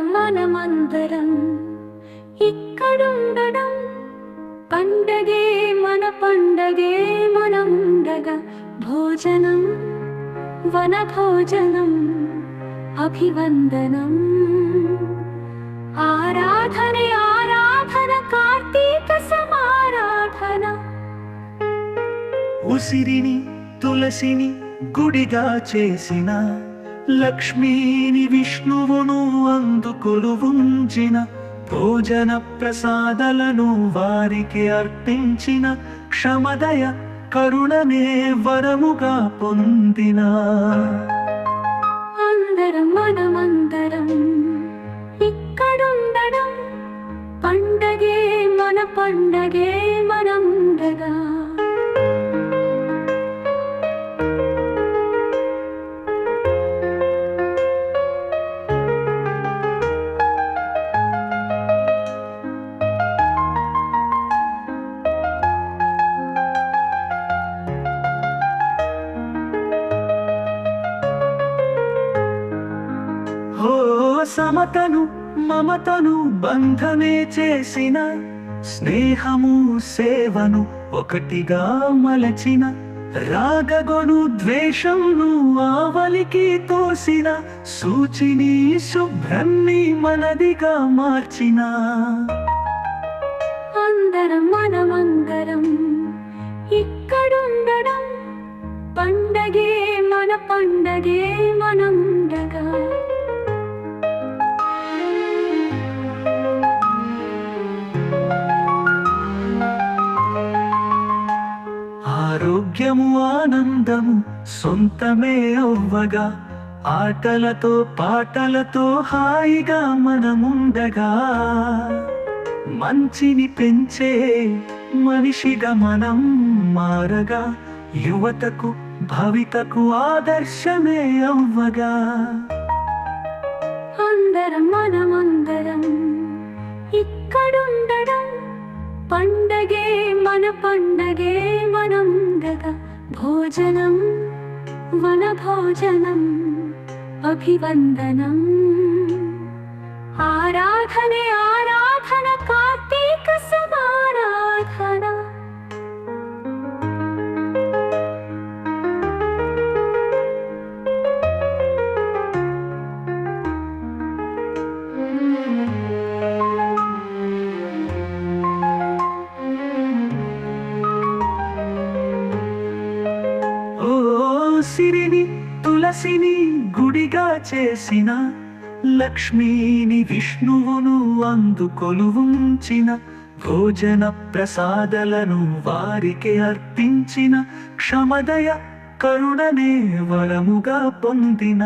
మనమందరం ఇక్కడుండడం పండగే మన పండగే మనముండగా భోజనం వన భోజనం అభివందనం. ఆరాధన ఆరాధన కార్తీక సమారాధన. ఉసిరిని తులసిని గుడిగా చేసిన లక్ష్మీని విష్ణువును అందుకొలువుంచిన భోజన ప్రసాదలను వారికి అర్పించిన క్షమదయ కరుణనే వరముగా పొందిన. ఓ సమతను మమతను బంధమే చేసిన స్నేహము సేవను ఒకటిగా మలచిన రాగగొను ద్వేషంను ఆవలికి తోసిన సూచిని శుభ్రన్ని మనదిగా మార్చిన. అందరం మనమందరం ఆరోగ్యము ఆనందము సొంతమే అవ్వగా ఆటలతో పాటలతో హాయిగా మనముండగా. మంచిని పెంచే మనిషిగా మనం మారగా యువతకు భవితకు ఆదర్శమే అవ్వగా. అందరం మనమందరం ఇక్కడుండడం పండగే మన పండగే. गत भोजनं वनभोजनम् अभिवन्दनम् आराधनया సిరిని తులసిని గుడిగా చేసిన లక్ష్మీని విష్ణువును అందుకొలువుంచిన భోజన ప్రసాదలను వారికి అర్పించిన క్షమదయ కరుణనే వరముగా పొందిన.